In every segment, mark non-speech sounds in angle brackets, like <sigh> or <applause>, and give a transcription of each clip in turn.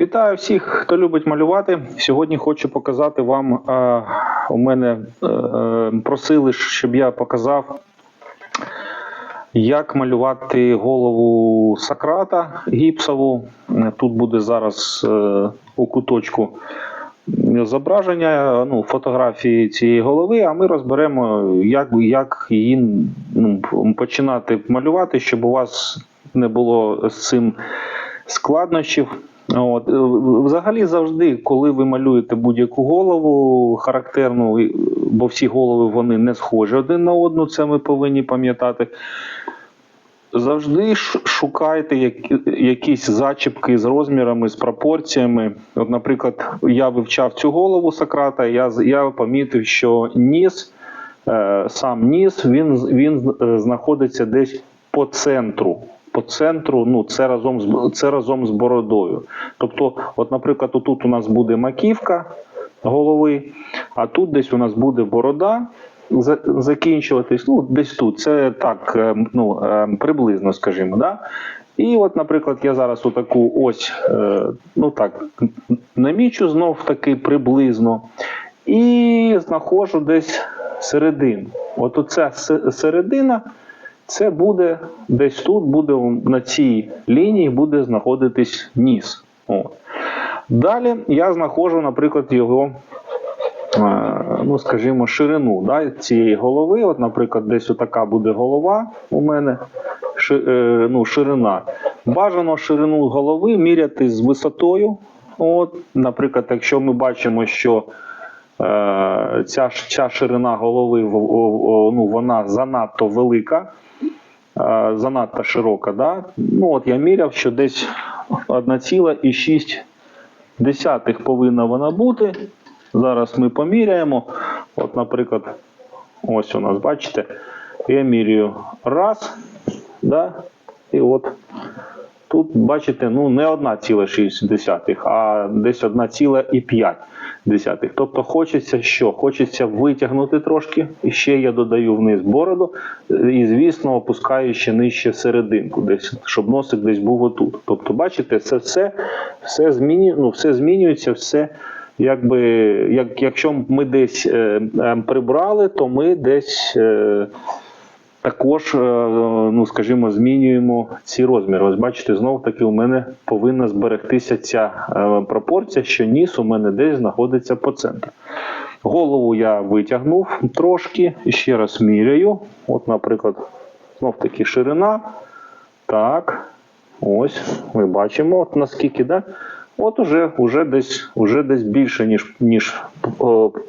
Вітаю всіх, хто любить малювати. Сьогодні хочу показати вам. е, у мене е, просили, щоб я показав, як малювати голову Сократа гіпсову. Тут буде зараз е, у куточку зображення, ну, фотографії цієї голови, а ми розберемо, як, як її ну, починати малювати, щоб у вас не було з цим складнощів. От. е, Взагалі завжди, коли ви малюєте будь-яку голову характерну, бо всі голови вони не схожі один на одну, це ми повинні пам'ятати. Завжди шукайте якісь зачіпки з розмірами, з пропорціями. От, наприклад, я вивчав цю голову Сократа, я, я помітив, що ніс, е, сам ніс, він, він е, знаходиться десь по центру. По центру, ну це разом з це разом з бородою. Тобто, от, наприклад, тут у нас буде маківка голови, а тут десь у нас буде борода закінчуватись. Ну, десь тут. Це так, е, ну е, приблизно, скажімо, да. І от, наприклад, я зараз отаку ось, е, ну так, намічу знов таки приблизно. І знаходжу десь середину. От оця середина, це буде десь тут, буде на цій лінії буде знаходитись ніс. О. Далі я знаходжу, наприклад, його, е, ну скажімо, ширину да, цієї голови. От, наприклад, десь отака буде голова у мене. ши- е, ну, ширина. Бажано ширину голови міряти з висотою. От, наприклад, якщо ми бачимо, що е, ця, ця ширина голови ну, вона занадто велика, е, занадто широка. Да? Ну, от я міряв, що десь 1,6 повинна вона бути. Зараз ми поміряємо. От, наприклад, ось у нас, бачите, я міряю раз, да? і от тут, бачите, ну не 1,6, а десь 1,5. Тобто хочеться що? Хочеться витягнути трошки, і ще я додаю вниз бороду, і, звісно, опускаю ще нижче серединку, десь, щоб носик десь був отут. Тобто, бачите, це все, все, зміню, ну, все змінюється, все. Якби, як, якщо ми десь е, е, прибрали, то ми десь е, також, е, ну скажімо, змінюємо ці розміри. Ось бачите, знову таки у мене повинна зберегтися ця е, пропорція, що ніс у мене десь знаходиться по центру. Голову я витягнув трошки, ще раз міряю. От, наприклад, знов таки ширина. Так, ось ми бачимо, от наскільки, да? От уже, уже, десь, уже десь більше, ніж, ніж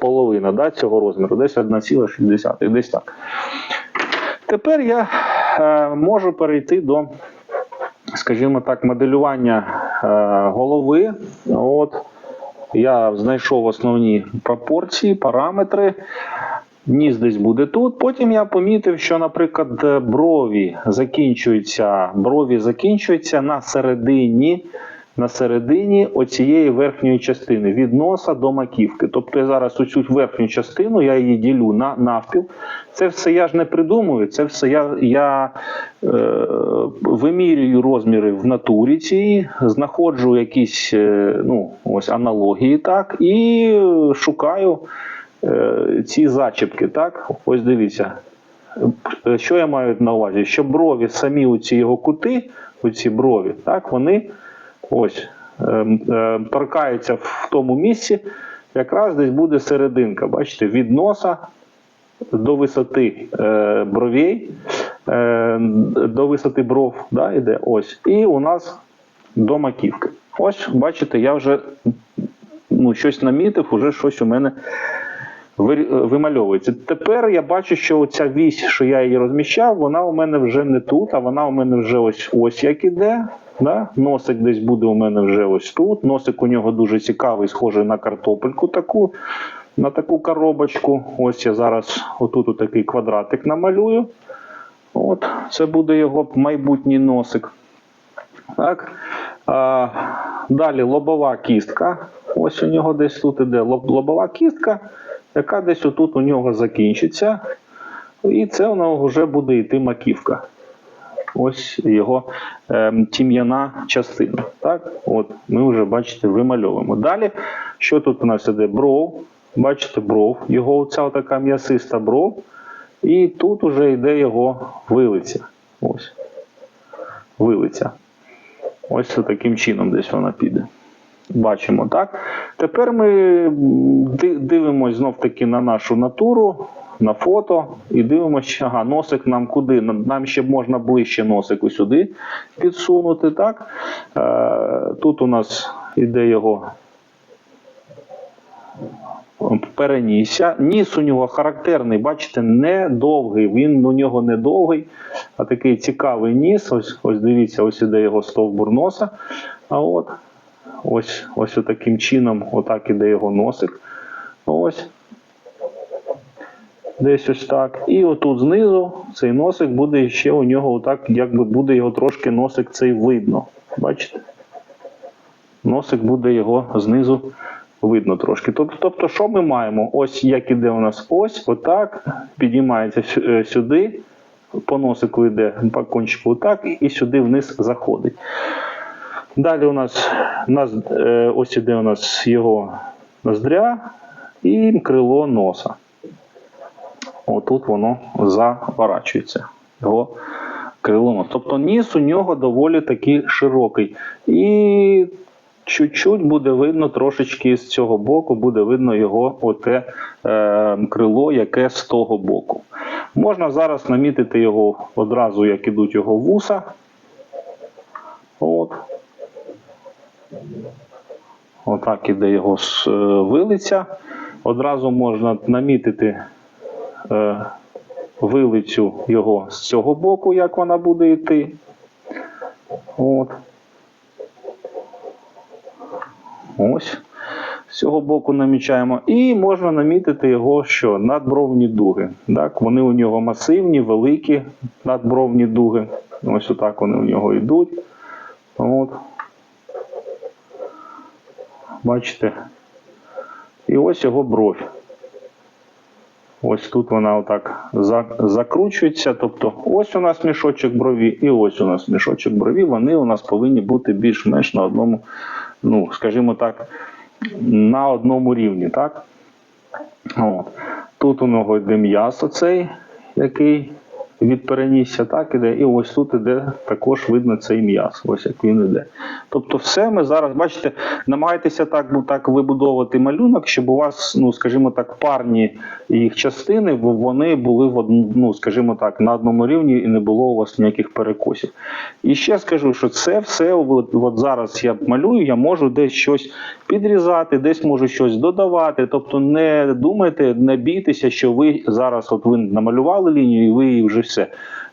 половина да, цього розміру, десь 1,6, десь так. Тепер я е, можу перейти до, скажімо так, моделювання е, голови. От, я знайшов основні пропорції, параметри. Ніс десь буде тут. Потім я помітив, що, наприклад, брові закінчуються, брові закінчуються на середині. На середині оцієї верхньої частини від носа до маківки. Тобто я зараз оцю верхню частину я її ділю на навпіл. Це все я ж не придумую, це все я, я е, вимірюю розміри в натурі цієї, знаходжу якісь е, ну, ось аналогії, так, і шукаю е, ці зачіпки. Так? Ось дивіться. Е, Що я маю на увазі? Що брові самі оці його кути, оці брові, так, вони ось ем, ем, в тому місці, якраз десь буде серединка. Бачите, від носа до висоти е, бровей, е, до висоти бров, да, іде ось. І у нас до маківки. Ось, бачите, я вже ну, щось намітив, уже щось у мене вимальовується. Тепер я бачу, що ця вісь, що я її розміщав, вона у мене вже не тут, а вона у мене вже ось ось як іде. Да? Носик десь буде у мене вже ось тут. Носик у нього дуже цікавий, схожий на картопельку таку, на таку коробочку. Ось я зараз отут такий квадратик намалюю. От, це буде його майбутній носик. Так. А, далі лобова кістка. Ось у нього десь тут іде лоб- лобова кістка, яка десь отут у нього закінчиться. І це у нього вже буде йти маківка. Ось його ем, тім'яна частина. Так, от ми вже бачите, вимальовуємо. Далі, що тут у нас іде? Бров. Бачите, бров, його оця така м'ясиста бров. І тут уже йде його вилиця. Ось. Вилиця. Ось таким чином десь вона піде. Бачимо, так? Тепер ми дивимося знов таки на нашу натуру, на фото і дивимося, ага, носик нам куди? Нам ще можна ближче носику сюди підсунути. так? Е, тут у нас іде його перенісся. Ніс у нього характерний, бачите, не довгий. Він у нього не довгий, а такий цікавий ніс. Ось, ось дивіться, ось іде його стовбур носа. А от ось, ось таким чином, отак іде його носик. Ось. Десь ось так. І отут знизу цей носик буде ще у нього отак, якби буде його трошки носик цей видно. Бачите? Носик буде його знизу видно трошки. Тобто, тобто, що ми маємо? Ось як іде у нас ось, отак, підіймається е, сюди, по носику йде, по кончику отак, і сюди вниз заходить. Далі у нас, нас е, ось іде у нас його ноздря і крило носа. Отут воно заворачується. Його крило. Тобто ніс у нього доволі таки широкий. І чуть-чуть буде видно трошечки з цього боку, буде видно його оте е, крило, яке з того боку. Можна зараз намітити його одразу, як ідуть його вуса. От. Отак іде його е, вилиця. Одразу можна намітити е, вилицю його з цього боку, як вона буде йти. От. Ось. З цього боку намічаємо. І можна намітити його що? Надбровні дуги. Так, вони у нього масивні, великі надбровні дуги. Ось отак вони у нього йдуть. От. Бачите? І ось його бровь. Ось тут вона отак закручується. Тобто ось у нас мішочок брові, і ось у нас мішочок брові. Вони у нас повинні бути більш-менш на одному, ну, скажімо так, на одному рівні. Так? От. Тут у нього йде м'ясо цей, який від перенісся, так іде. І ось тут іде також видно цей м'яс. Ось як він іде. Тобто, все ми зараз, бачите, намагайтеся так, ну, так вибудовувати малюнок, щоб у вас, ну скажімо так, парні їх частини, вони були в одну, ну, скажімо так, на одному рівні і не було у вас ніяких перекосів. І ще скажу, що це все, от, от зараз я малюю, я можу десь щось підрізати, десь можу щось додавати. Тобто не думайте, не бійтеся, що ви зараз от ви намалювали лінію, і ви її вже все.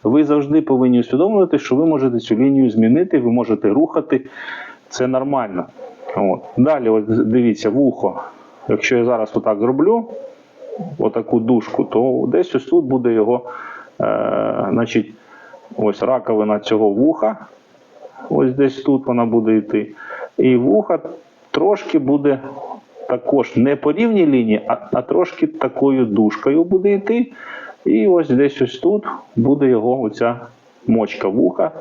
Ви завжди повинні усвідомлювати, що ви можете цю лінію змінити, ви можете рухати. Це нормально. От. Далі, от дивіться, вухо. Якщо я зараз отак зроблю, отаку дужку, то десь ось тут буде його, е, значить, ось раковина цього вуха. Ось десь тут вона буде йти. І вуха трошки буде також не по рівній лінії, а, а трошки такою дужкою буде йти. І ось десь ось тут буде його оця мочка вуха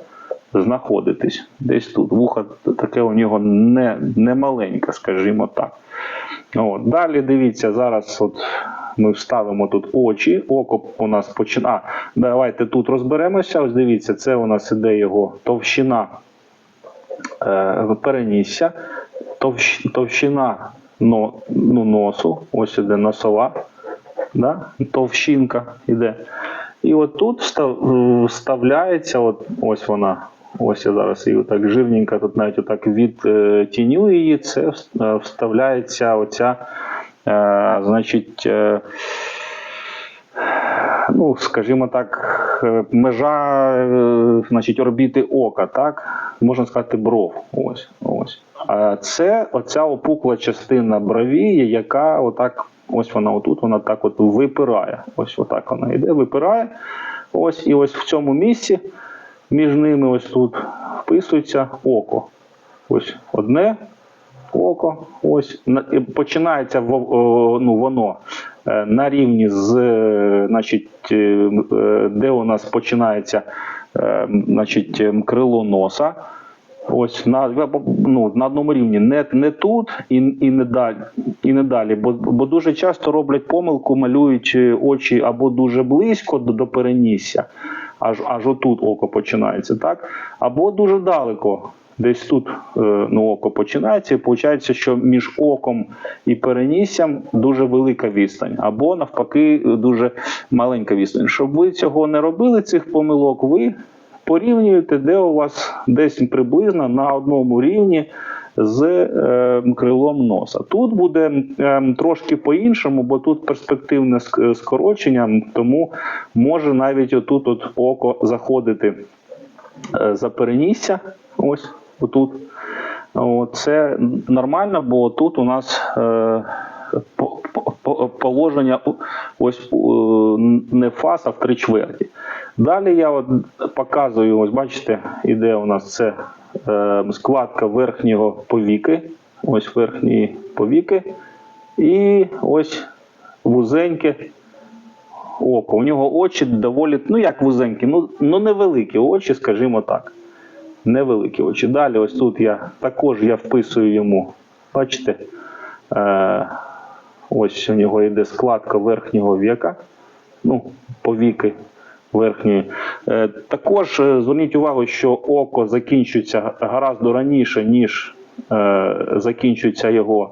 знаходитись. Десь тут. Вуха таке у нього не, не маленьке, скажімо так. От. Далі дивіться, зараз от ми вставимо тут очі. Око у нас починає. Давайте тут розберемося. Ось дивіться, це у нас іде його товщина е, перенісся, товщ, товщина но, ну, носу, ось іде носова, да? товщинка іде. І от тут е, вставляється, от, ось вона. Ось я зараз її так жирненько, тут навіть отак відтіню її, це е, вставляється оця, е, значить, е, ну, скажімо так, е, межа е, значить, орбіти ока, так? Можна сказати, бров. Ось, ось. А це оця опукла частина брові, яка отак, ось вона отут, вона так от випирає. Ось отак вона йде, випирає. Ось, і ось в цьому місці між ними ось тут вписується око. Ось одне око. Ось починається ну, воно е, на рівні з, е, значить, е, де у нас починається значить, крило носа. Ось на, ну, на одному рівні, не, не тут і, і, не далі, і не далі. Бо, бо дуже часто роблять помилку, малюють е, очі або дуже близько до, до перенісся, аж, аж отут око починається, так? або дуже далеко. Десь тут е, ну, око починається, і виходить, що між оком і переніссям дуже велика відстань, або навпаки, дуже маленька відстань. Щоб ви цього не робили, цих помилок, ви порівнюєте, де у вас десь приблизно на одному рівні з е, крилом носа. Тут буде е, трошки по-іншому, бо тут перспективне скорочення, тому може навіть отут от око заходити е, за перенісся. Ось отут. От, це нормально, бо тут у нас е, по- по- по- положення ось не фас, а в три чверті. Далі я от показую, ось бачите, іде у нас це е, складка верхнього повіки. Ось верхні повіки. І ось вузеньке око. У нього очі доволі, ну як вузенькі, ну, ну невеликі очі, скажімо так. Невеликі очі. Далі, ось тут я також я вписую йому, бачите, е, ось у нього йде складка верхнього віка, ну, повіки верхньої. Е, також е, зверніть увагу, що око закінчується гораздо раніше, ніж е, закінчується його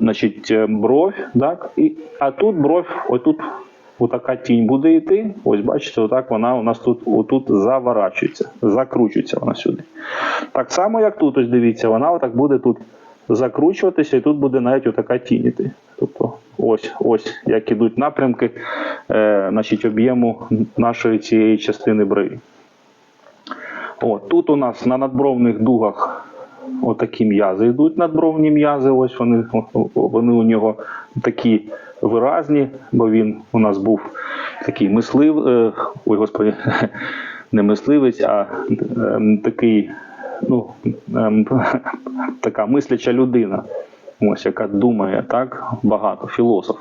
значить, е, бров. Так? І, а тут бров, отут отака тінь буде йти. Ось бачите, отак вона у нас тут отут заворачується, закручується вона сюди. Так само, як тут, ось дивіться, вона отак буде тут закручуватися, і тут буде навіть отака тінь. Тобто ось, ось як ідуть напрямки е, значить, об'єму нашої цієї частини брові. От, тут у нас на надбровних дугах отакі м'язи йдуть, надбровні м'язи. Ось вони, вони у нього такі виразні, бо він у нас був такий мислив, е, ой, господи, <laughs> не мисливець, а такий, ну, е, <laughs> така мисляча людина, ось яка думає так багато, філософ.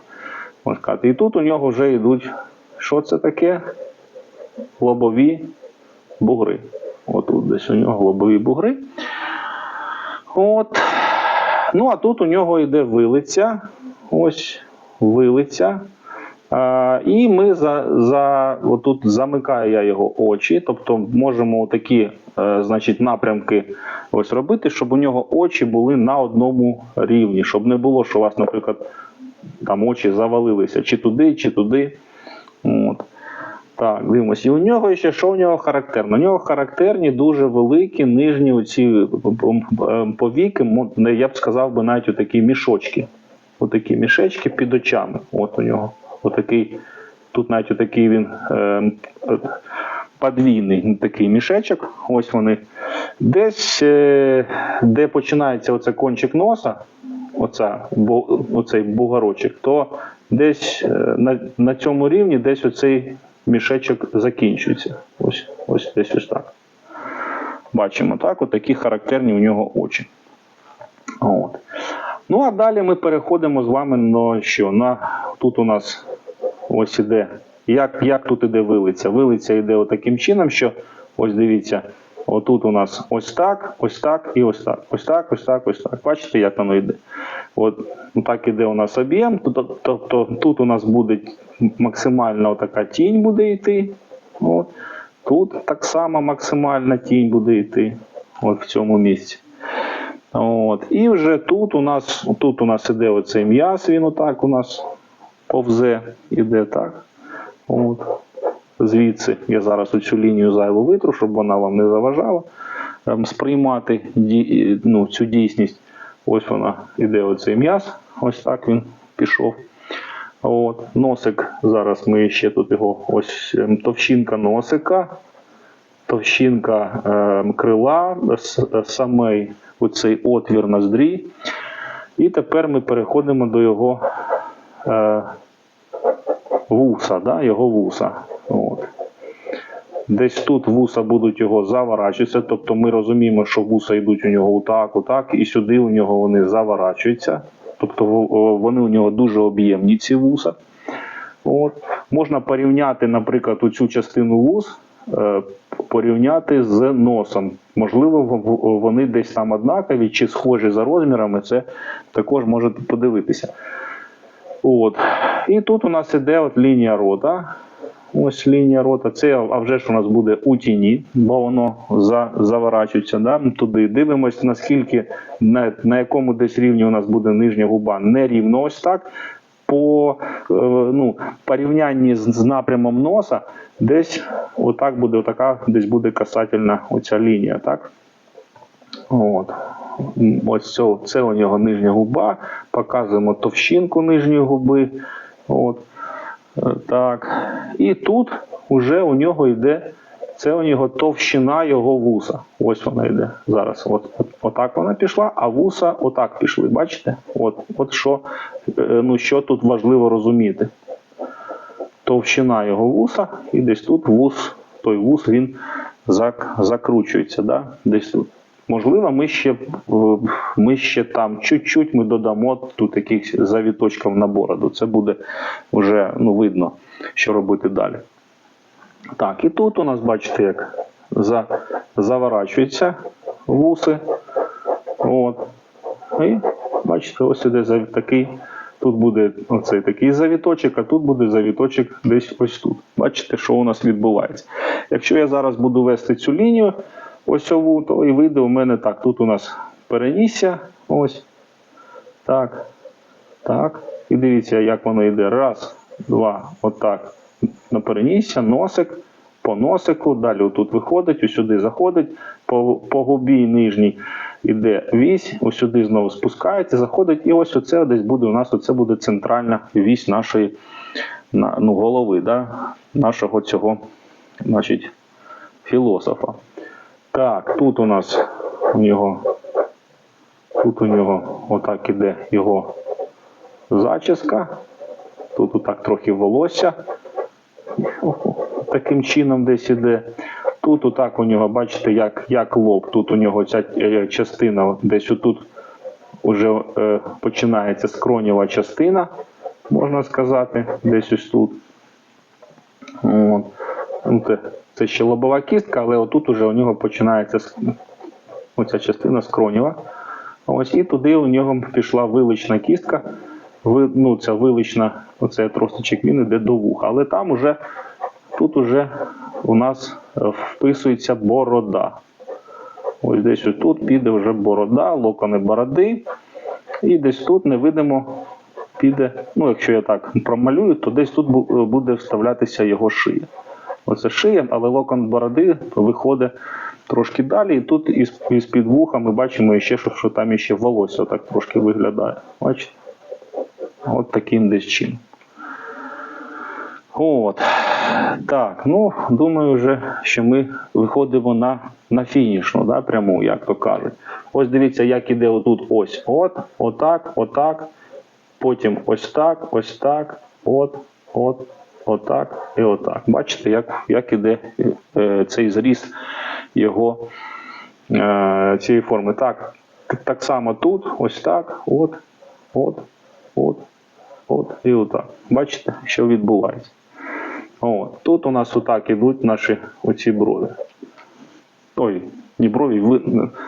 І тут у нього вже йдуть, що це таке? Лобові бугри. Отут десь у нього лобові бугри. От. Ну, а тут у нього йде вилиця. Ось вилиця. І ми за, за отут замикаю я його очі, тобто можемо такі е, значить, напрямки ось робити, щоб у нього очі були на одному рівні, щоб не було, що у вас, наприклад, там очі завалилися чи туди, чи туди. От. Так, дивимося. І у нього ще що у нього характерно? У нього характерні дуже великі нижні оці повіки, я б сказав би навіть отакі мішочки. Отакі мішечки під очами. От у нього. Отакий, тут навіть отакий він е, подвійний такий мішечок. Ось вони. Десь, е, де починається оце кончик носа, оця, бо, оцей бугорочок, то десь е, на, на цьому рівні десь оцей мішечок закінчується. Ось, ось десь ось так. Бачимо так, от такі характерні у нього очі. От. Ну а далі ми переходимо з вами на що? На, тут у нас ось іде. Як, як тут іде вилиця? Вилиця йде отаким чином, що ось дивіться, отут у нас ось так, ось так і ось так. Ось так, ось так, ось так. Бачите, як воно йде? От ну, так іде у нас об'єм. Тобто, тобто тут у нас буде максимальна така тінь буде йти. От. Тут так само максимальна тінь буде йти. От в цьому місці. От. І вже тут у нас тут у нас іде оцей м'яз, він отак у нас повзе, іде так. От. Звідси я зараз оцю лінію зайву витру, щоб вона вам не заважала ем, сприймати ну, цю дійсність. Ось вона іде оцей м'яз, ось так він пішов. От. Носик, зараз ми ще тут його ось ем, товщинка носика, товщинка е, крила, е, самий оцей отвір ноздрі. І тепер ми переходимо до його е, вуса, да, його вуса. От. Десь тут вуса будуть його заворачуватися, тобто ми розуміємо, що вуса йдуть у нього отак, отак, і сюди у нього вони заворачуються. Тобто вони у нього дуже об'ємні, ці вуса. От. Можна порівняти, наприклад, цю частину вуз е, порівняти з носом. Можливо, вони десь там однакові чи схожі за розмірами, це також можете подивитися. От. І тут у нас іде от лінія рота. Ось лінія рота. Це а вже ж у нас буде у тіні, бо воно за, заворачується да? туди. Дивимось, наскільки на, на якому десь рівні у нас буде нижня губа нерівно ось так. По е, ну, порівнянні з, напрямом носа, десь отак буде, отака десь буде касательна оця лінія. Так? От. Ось це, це у нього нижня губа. Показуємо товщинку нижньої губи. От. Е, Так. І тут вже у нього йде. Це у нього товщина його вуса. Ось вона йде зараз. От, от, отак вона пішла, а вуса отак пішли. Бачите? От, от що, е, ну, що тут важливо розуміти. Товщина його вуса, і десь тут вус, той вус він зак, закручується. Да? Десь тут. Можливо, ми ще, е, ми ще там чуть-чуть ми додамо тут якихось завіточків на бороду. Це буде вже ну, видно, що робити далі. Так, і тут у нас, бачите, як за, заворачуються вуси. От. І бачите, ось іде такий. Тут буде оцей такий завіточок, а тут буде завіточок десь ось тут. Бачите, що у нас відбувається. Якщо я зараз буду вести цю лінію осьову, то і вийде у мене так. Тут у нас перенісся. Ось. Так. Так. І дивіться, як воно йде. Раз, два, отак. На перенісся, носик, по носику, далі отут виходить, ось сюди заходить, по, по губі нижній іде вісь, ось сюди знову спускається, заходить, і ось оце десь буде у нас оце буде центральна вісь нашої ну, голови, да, нашого цього значить, філософа. Так, тут у нас у нього, тут у нього отак іде його зачіска. Тут отак трохи волосся. Таким чином десь іде. Тут отак у нього, бачите, як, як лоб. Тут у нього ця е, частина, десь отут вже е, починається скронєва частина, можна сказати, десь ось тут. От. Ну, Це, ще лобова кістка, але отут уже у нього починається оця частина скронєва. Ось і туди у нього пішла вилична кістка. Ви, ну, ця вилична, оцей тростичок він іде до вуха. Але там уже тут уже у нас е, вписується борода. Ось десь тут піде вже борода, локони бороди. І десь тут невидимо піде. Ну, якщо я так промалюю, то десь тут буде вставлятися його шия. Оце шия, але локон бороди виходить трошки далі, і тут із, із під вуха ми бачимо ще, що, що там ще волосся так трошки виглядає. Бачите? От таким десь чином. От. Так, ну думаю, вже, що ми виходимо на, на фінішну, да, пряму, як то кажуть. Ось дивіться, як іде отут ось. От, отак, отак. Потім ось так, ось так, от, от, отак і отак. Бачите, як, як іде е, цей зріст його е, цієї форми. Так, так само тут, ось так, от, от, от, от і отак. Бачите, що відбувається. От. Тут у нас отак ідуть наші оці брови. Ой, не брові, ви,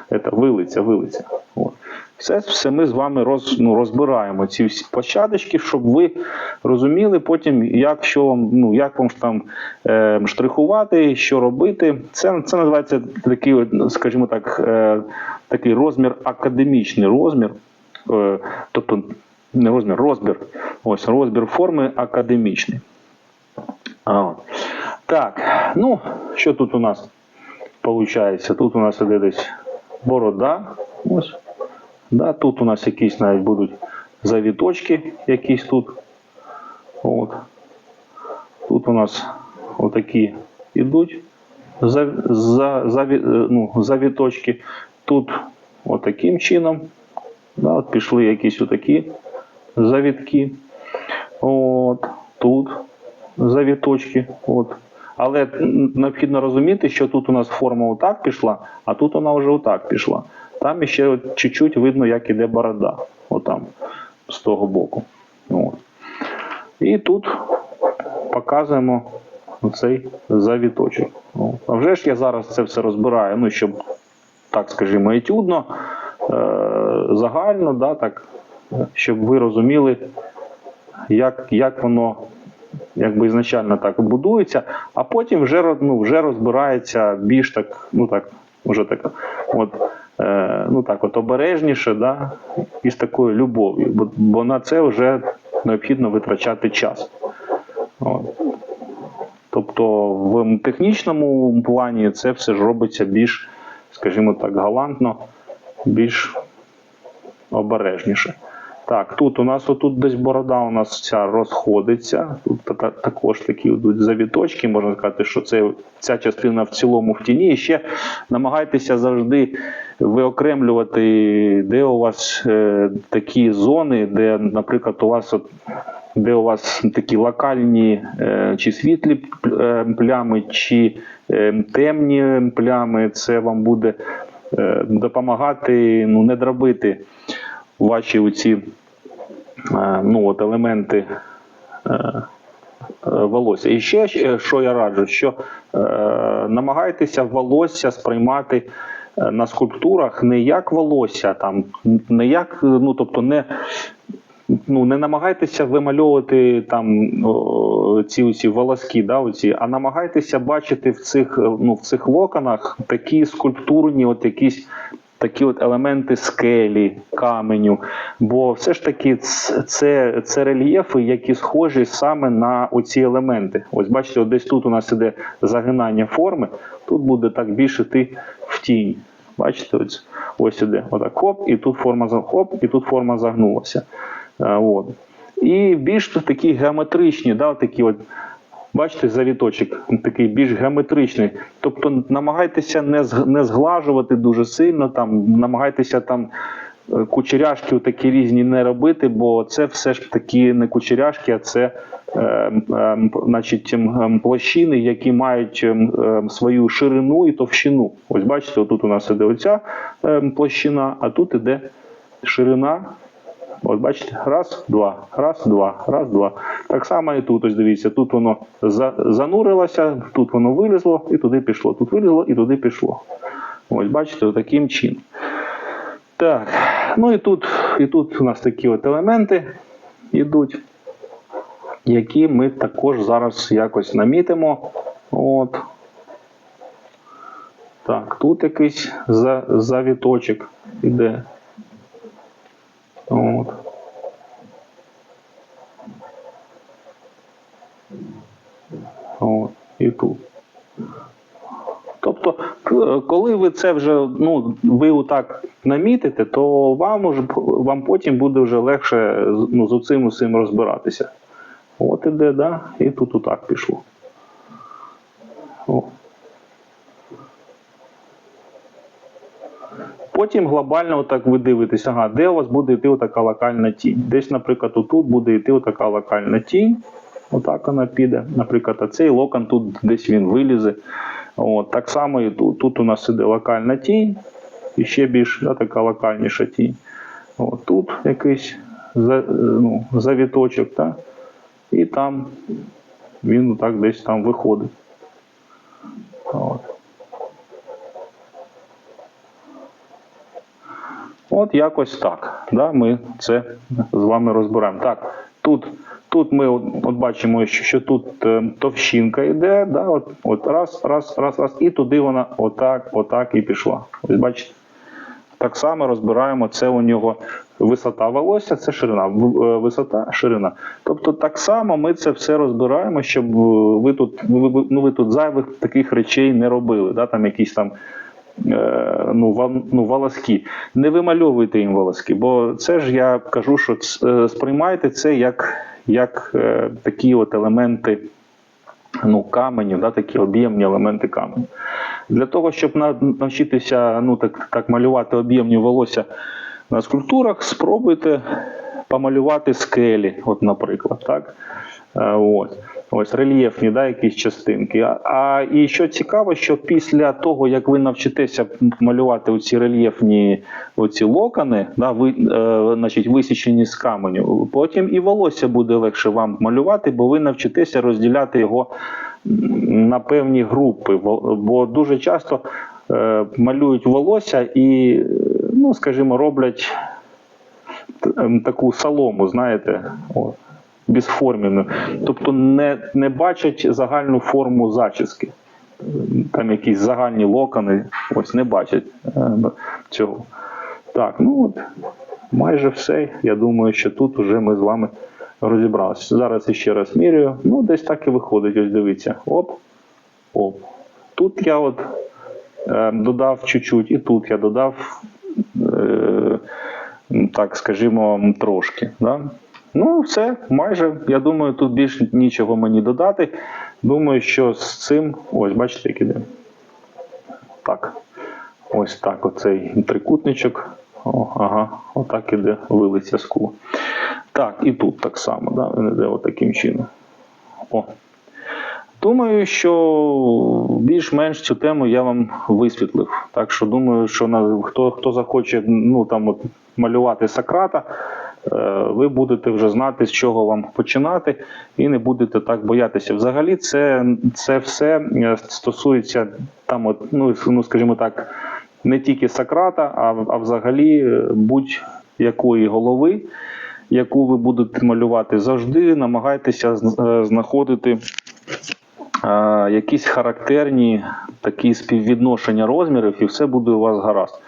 это, вилиця, вилиця. От. Все, все ми з вами роз, ну, розбираємо ці всі площадочки, щоб ви розуміли потім, як, що вам, ну, як вам там е, штрихувати, що робити. Це, це називається такий, скажімо так, е, такий розмір, академічний розмір. Е, тобто не розмір, розбір. Ось розбір форми академічний. А. Так, ну, що тут у нас виходить? Тут у нас іде десь борода. Ось. Да, тут у нас якісь навіть будуть завіточки якісь тут. От. Тут у нас отакі ідуть за, за, е, ну, завіточки. Тут отаким чином. Да, от пішли якісь отакі завітки. От, тут завіточки. От. Але необхідно розуміти, що тут у нас форма отак пішла, а тут вона вже отак пішла. Там ще от чуть-чуть видно, як іде борода. Отам, з того боку. От. І тут показуємо цей завіточок. Ну, а вже ж я зараз це все розбираю, ну, щоб, так скажімо, етюдно, е, загально, да, так, щоб ви розуміли, як, як воно якби ізначально так будується, а потім вже, ну, вже розбирається більш так, ну так, вже так, от, е, ну так, от обережніше, да, і з такою любов'ю, бо, бо на це вже необхідно витрачати час. От. Тобто в технічному плані це все ж робиться більш, скажімо так, галантно, більш обережніше. Так, тут у нас отут десь борода у нас ця розходиться. Тут така, також такі йдуть завіточки. Можна сказати, що це ця частина в цілому в тіні. І ще намагайтеся завжди виокремлювати, де у вас е, такі зони, де, наприклад, у вас от, де у вас такі локальні е, чи світлі е, плями, чи е, темні плями, це вам буде е, допомагати ну, не дробити ваші оці е, ну, от елементи е, е, волосся. І ще що я раджу, що намагайтеся волосся сприймати на скульптурах не як волосся, там, не як, ну тобто не. Ну, не намагайтеся вимальовувати там о, ці усі волоски, да, оці, а намагайтеся бачити в цих, ну, в цих локонах такі скульптурні, от якісь такі от елементи скелі, каменю. Бо все ж таки це, це рельєфи, які схожі саме на оці елементи. Ось бачите, десь тут у нас іде загинання форми, тут буде так більше йти в тінь. Бачите, ось, ось іде отак хоп, і тут форма хоп, і тут форма загнулася. От. І більш такі геометричні, да, такі от, бачите, завіточок такий більш геометричний. Тобто намагайтеся не, не зглажувати дуже сильно, там, намагайтеся там е, кучеряшки такі різні не робити, бо це все ж таки не кучеряшки, а це е, е, значить, площини, які мають ем, свою ширину і товщину. Ось бачите, тут у нас іде оця ем, площина, а тут іде ширина. От бачите, раз, два, раз, два, раз, два. Так само і тут, ось дивіться, тут воно за, занурилося, тут воно вилізло і туди пішло. Тут вилізло і туди пішло. Ось бачите, таким чином. Так, ну і тут, і тут у нас такі от елементи йдуть, які ми також зараз якось намітимо. От. Так, тут якийсь завіточок іде. От. От. І тут. Тобто, коли ви це вже ну, ви отак намітите, то вам уже вам потім буде вже легше ну, з цим усім розбиратися. От іде, да, і тут отак пішло. Потім глобально отак ви дивитесь, ага, де у вас буде йти отака локальна тінь. Десь, наприклад, отут буде йти отака локальна тінь. Отак вона піде. Наприклад, а цей локон тут десь він вилізе. От, так само і тут. Тут у нас іде локальна тінь, і ще більш да, така локальніша тінь. От, тут якийсь за, ну, завіточок, та? і там він так десь там виходить. От якось так. Да, ми це з вами розберемо. Так, тут, тут ми от, от бачимо, що, що тут е, товщинка йде, да, от, от раз, раз, раз, раз, і туди вона отак, отак і пішла. Ось бачите. Так само розбираємо це у нього висота волосся, це ширина. Е, Висота, ширина. Тобто так само ми це все розбираємо, щоб е, ви тут, ну, ви тут зайвих таких речей не робили. Да? Там якісь там е, ну, вал- ну, волоски. Не вимальовуйте їм волоски, бо це ж я кажу, що е, сприймайте це як, як е, такі от елементи ну, каменю, да, такі об'ємні елементи каменю. Для того, щоб навчитися ну, так, так малювати об'ємні волосся на скульптурах, спробуйте помалювати скелі, от, наприклад. Так? Е, От. Ось рельєфні, да, якісь частинки. А, а і що цікаво, що після того, як ви навчитеся малювати оці рельєфні оці локони, да, ви, е, значить, висічені з каменю, потім і волосся буде легше вам малювати, бо ви навчитеся розділяти його на певні групи. Бо- дуже часто е, малюють волосся і, ну, скажімо, роблять таку солому, знаєте, о, безформену. Тобто не, не бачать загальну форму зачіски. Там якісь загальні локони, ось не бачать е, цього. Так, ну от майже все. Я думаю, що тут вже ми з вами розібралися. Зараз ще раз міряю. Ну, десь так і виходить. Ось дивіться. Оп, оп. Тут я от е, додав чуть-чуть, і тут я додав, е, так скажімо, трошки. Да? Ну, все, майже. Я думаю, тут більш нічого мені додати. Думаю, що з цим. Ось, бачите, як іде. Так. Ось так, оцей трикутничок. О, ага, отак іде вилиця скло. Так, і тут так само, да, він іде отаким чином. О. Думаю, що більш-менш цю тему я вам висвітлив. Так що думаю, що на, хто, хто захоче ну, там, от, малювати Сократа, ви будете вже знати, з чого вам починати, і не будете так боятися. Взагалі, це, це все е, стосується там, от, ну, ну, скажімо так, не тільки Сократа, а, а взагалі е, будь-якої голови, яку ви будете малювати завжди, намагайтеся е, знаходити е, якісь характерні такі співвідношення розмірів, і все буде у вас гаразд.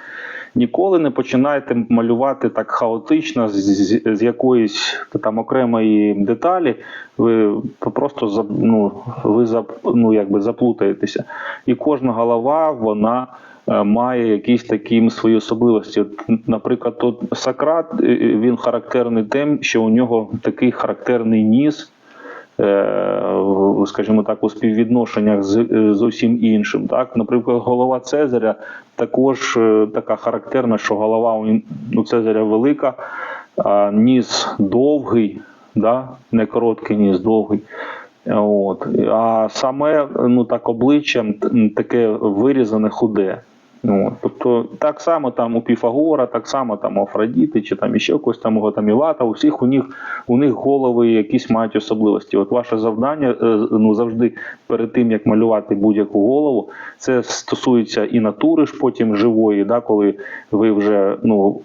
Ніколи не починайте малювати так хаотично з, з, з якоїсь там окремої деталі. Ви просто ну, ви ну, якби заплутаєтеся. І кожна голова вона е, має якісь такі свої особливості. Наприклад, от Сократ е, він характерний тим, що у нього такий характерний ніс е, скажімо так, у співвідношеннях з, е, з усім іншим. Так? Наприклад, голова Цезаря також е, така характерна, що голова у Цезаря велика, а ніс довгий, да? не короткий ніс, довгий. От. А саме ну, так, обличчя таке вирізане худе. Ну, тобто так само там у Піфагора, так само там у Афродіти, чи там іще когось там у Гатамілата, у всіх у них у них голови якісь мають особливості. От ваше завдання е, ну завжди перед тим як малювати будь-яку голову, це стосується і натури ж потім живої, да, коли ви вже ну,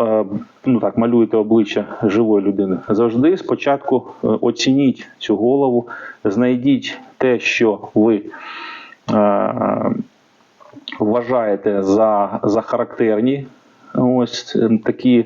е, ну так малюєте обличчя живої людини. Завжди спочатку е, оцініть цю голову, знайдіть те, що ви. Вважаєте за, за характерні ось е, такі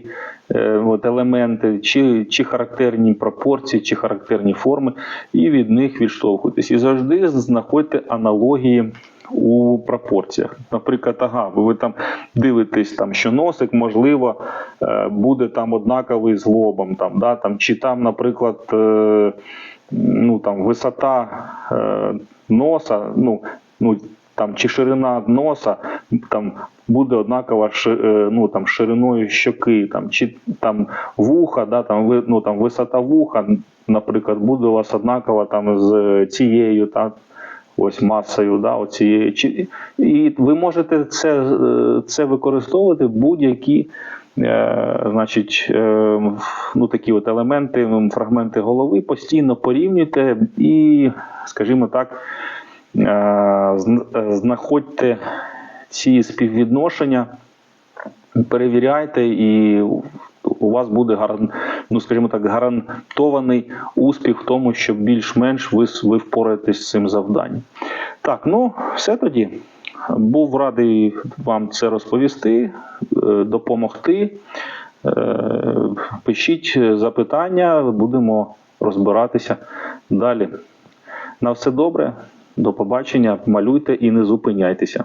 е, от елементи, чи, чи характерні пропорції, чи характерні форми, і від них відштовхуйтесь. І завжди знаходьте аналогії у пропорціях. Наприклад, ага, ви там дивитесь, там, що носик, можливо, е, буде там однаковий з лобом, там, да, там, чи там, наприклад, е, ну, там, висота носа, ну, ну, там, чи ширина носа там, буде однакова е, ну, там, шириною щоки, там, чи там, вуха, да, там, ну, там, висота вуха, наприклад, буде у вас однакова там, з цією та, ось, масою да, оцією. Чи, і ви можете це, е, це використовувати будь-які е, значить, е, ну, такі от елементи, фрагменти голови, постійно порівнюйте і, скажімо так, знаходьте ці співвідношення, перевіряйте, і у вас буде ну, скажімо так, гарантований успіх в тому, що більш-менш ви, ви впораєтесь з цим завданням. Так, ну все тоді. Був радий вам це розповісти, е, допомогти. Е, Пишіть запитання, будемо розбиратися далі. На все добре, до побачення, малюйте і не зупиняйтеся.